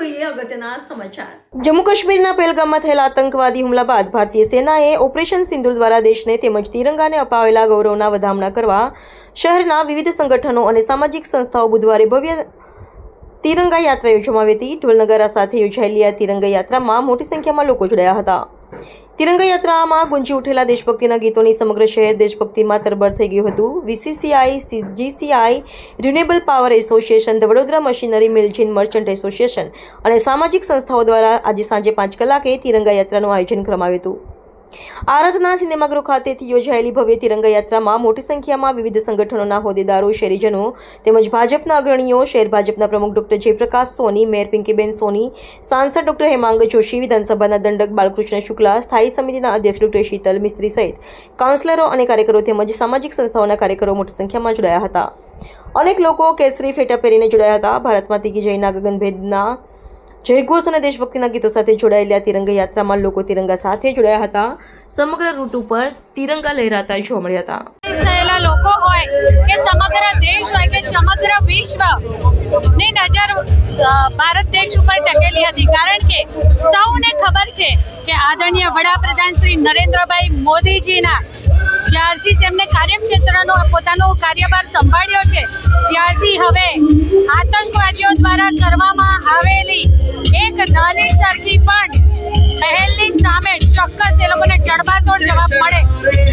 અગત્યના સમાચાર. જમ્મુ કાશ્મીરના પહેલગામમાં થયેલા આતંકવાદી હુમલા બાદ ભારતીય સેનાએ ઓપરેશન સિંદુર દ્વારા દેશને તેમજ તિરંગાને અપાવેલા ગૌરવના વધામણા કરવા શહેરના વિવિધ સંગઠનો અને સામાજિક સંસ્થાઓ બુધવારે ભવ્ય તિરંગા યાત્રા યોજવામાં આવી હતી. ઢોલનગારા સાથે યોજાયેલી આ તિરંગા યાત્રામાં મોટી સંખ્યામાં લોકો જોડાયા હતા. તિરંગા યાત્રામાં ગુંજી ઉઠેલા દેશભક્તિના ગીતોની સમગ્ર શહેર દેશભક્તિમાં તરબર થઈ ગયું હતું. VCCI GCI renewable power association, the Vadodara machinery, મિલજીન merchant association અને સામાજિક સંસ્થાઓ દ્વારા આજે સાંજે પાંચ કલાકે તિરંગા યાત્રાનું આયોજન કરવામાં આવ્યું હતું. આરાધના સિનેમાગૃહ ખાતેથી યોજાયેલી ભવ્ય તિરંગા મોટી સંખ્યામાં વિવિધ સંગઠનોના હોદ્દેદારો શહેરીજનો તેમજ ભાજપના અગ્રણીઓ, શહેર ભાજપના પ્રમુખ ડોક્ટર જયપ્રકાશ સોની, મેયર પિંકીબેન સોની, સાંસદ ડોક્ટર હેમાંગ જોશી, વિધાનસભાના દંડક બાલકૃષ્ણ શુક્લા, સ્થાયી સમિતિના અધ્યક્ષ ડોક્ટર શીતલ મિસ્ત્રી સહિત કાઉન્સિલરો અને કાર્યકરો તેમજ સામાજિક સંસ્થાઓના કાર્યકરો મોટી સંખ્યામાં જોડાયા હતા. અનેક લોકો કેસરી ફેટા પહેરીને જોડાયા હતા. ભારતમાં માતા કી જયના ગગનભેદના જયઘોષ અને દેશભક્તિના ગીતો સાથે જોડાયેલી આ તિરંગા યાત્રામાં લોકો તિરંગા સાથે જોડાયા હતા. સમગ્ર રૂટ ઉપર તિરંગા લહેરાતા જોવા મળ્યા હતા. લોકો હોય કે સમગ્ર દેશ હોય કે સમગ્ર વિશ્વની નજર ભારત દેશ ઉપર ટકેલી હતી. કારણ કે સૌને ખબર છે કે આદરણીય વડાપ્રધાન શ્રી નરેન્દ્રભાઈ મોદીજીના જ્યારથી તેમને કાર્યક્ષેત્રનો પોતાનો કાર્યભાર સંભાળ્યો છે, ત્યારથી હવે દ્વારા કરવામાં આવેલી એક નાની સરખી પણ પહેલની સામે ચોક્કસ એ લોકોને જડબાતોડ જવાબ મળે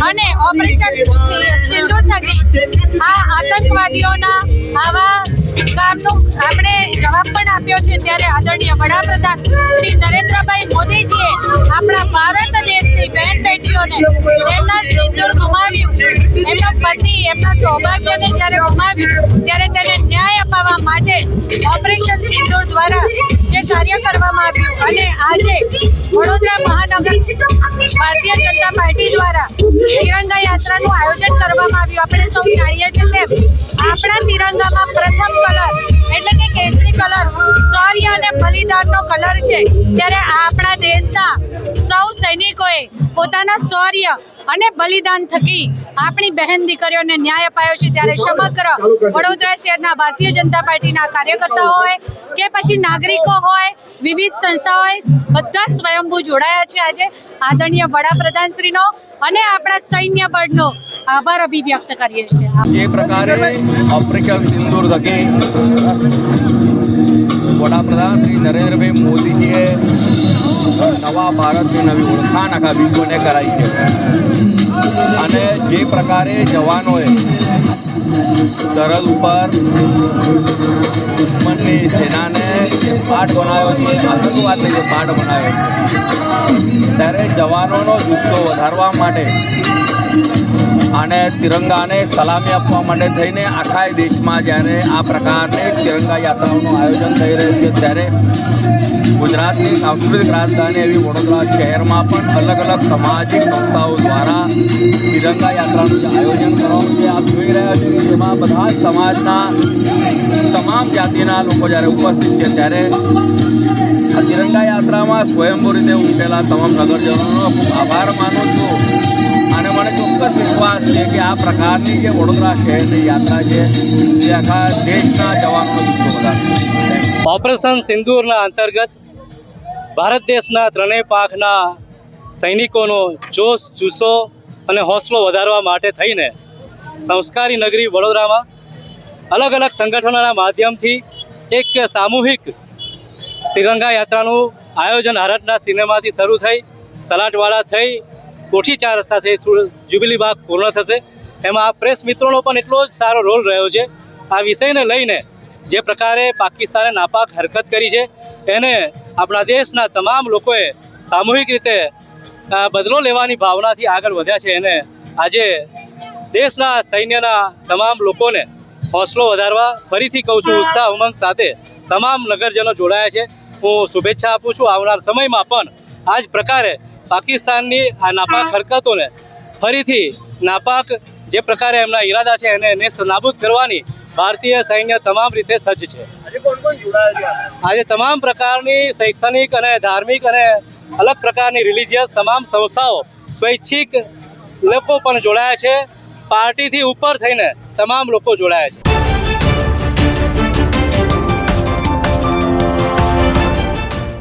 અને ઓપરેશન સિંદૂર થકી આ આતંકવાદીઓના આવા કામનો આપણે જવાબ પણ આપ્યો છે ત્યારે આદરણીય વડાપ્રધાન શ્રી નરેન્દ્રભાઈ મોદીજીએ આપણા ભારત દેશની બહેન બેટીઓને તેમના સિંદૂર ગુમાવ્યું. એમના પતિ એમના સૌભાગ્યને જ્યારે ગુમાવ્યું, ત્યારે તેને કાર્ય કરવામાં આવ્યું અને આજે વડોદરા મહાનગર ભારતીય જનતા પાર્ટી દ્વારા તિરંગા યાત્રાનું આયોજન કરવામાં આવ્યું. આપણે સૌ જાણીએ છીએ તેમ આપણા તિરંગામાં પ્રથમ કલર એટલે કે કેસરી કલર શૌર્ય અને બલિદાનનો કલર છે. ત્યારે આપણા દેશના સૌ સૈનિકોએ પોતાના શૌર્ય અને બલિદાન થકી આપણી બહેન દીકરીઓને ન્યાય અપાયો છે. ત્યારે સમગ્ર વડોદરા શહેરના ભારતીય જનતા પાર્ટીના કાર્યકર્તાઓ હોય કે પછી નાગરિકો હોય વિવિધ સંસ્થાઓ હોય બધા સ્વયંભૂ જોડાયા છે. આજે આદરણીય વડાપ્રધાનશ્રીનો અને આપણા સૈન્ય બળનો આભાર અભિવ્યક્ત કરીએ છીએ. એ પ્રકારે ઓપરેશન સિંદૂર થકી વડાપ્રધાન શ્રી નરેન્દ્રભાઈ મોદીજીએ નવા ભારતની નવી ઓળખાણ આખા વિશ્વને કરાવી છે. અને જે પ્રકારે જવાનોએ સરહદ ઉપર દુશ્મનની સેનાને પાઠ બનાવ્યો છે આતંકવાદને જે પાઠ બનાવ્યો છે. ત્યારે જવાનોનો જુસ્સો વધારવા માટે અને તિરંગાને સલામી આપવા માટે થઈને આખા દેશમાં જ્યારે આ પ્રકારની તિરંગા યાત્રાઓનું આયોજન થઈ રહ્યું છે, ત્યારે ગુજરાતની સાંસ્કૃતિક રાજધાની એવી વડોદરા શહેરમાં પણ અલગ અલગ સામાજિક સંસ્થાઓ દ્વારા તિરંગા યાત્રાનું આયોજન કરવામાં છે આપ જોઈ રહ્યા છો કે જેમાં બધા સમાજના તમામ જાતિના લોકો જ્યારે ઉપસ્થિત છે, ત્યારે આ તિરંગા યાત્રામાં સ્વયંભૂ રીતે ઉમટેલા તમામ નગરજનોનો ખૂબ આભાર માનું છું. મને ચોક્કસ વિશ્વાસ છે કે આ પ્રકારની જે વડોદરા શહેરની યાત્રા છે, જે આખા દેશના જવાનોનો ઓપરેશન સિંદૂરના અંતર્ગત ભારત દેશના ત્રણેય પાંખના સૈનિકોનો જોશ, જુસ્સો અને હોંસલો વધારવા માટે થઈને સંસ્કારી નગરી વડોદરામાં અલગ અલગ સંગઠનોના માધ્યમથી એક સામૂહિક તિરંગા યાત્રાનું આયોજન હરટના સિનેમાથી શરૂ થઈ, સલાટવાળા થઈ કોઠી ચાર રસ્તાથી જુબિલી બાગ પૂર્ણ થશે. એમાં પ્રેસ મિત્રોનો પણ એટલો જ સારો રોલ રહ્યો છે. આ વિષયને લઈને જે પ્રકારે પાકિસ્તાને નાપાક હરકત કરી છે, એને આપણા દેશના તમામ લોકોએ સામૂહિક રીતે બદલો લેવાની ભાવનાથી આગળ વધ્યા છે. એને આજે દેશના સૈન્યના તમામ લોકોને હોંસલો વધારવા ફરીથી કહું છું, ઉત્સાહ, ઉમંગ સાથે તમામ નગરજનો જોડાયા છે. હું શુભેચ્છા આપું છું. આવનાર સમયમાં પણ આ જ પ્રકારે પાકિસ્તાનની આ નાપાક હરકતોને ફરીથી નાપાક જે પ્રકારે એમના ઈરાદા છે એને નેસ્ત નાબૂદ કરવાની ભારતીય સૈન્ય તમામ રીતે સજ્જ છે. આજે તમામ પ્રકારની શૈક્ષણિક અને ધાર્મિક અને અલગ પ્રકારની રિલિજિયસ તમામ સંસ્થાઓ સ્વૈચ્છિક લોકો પણ જોડાયા છે. પાર્ટીથી ઉપર થઈને તમામ લોકો જોડાયા છે.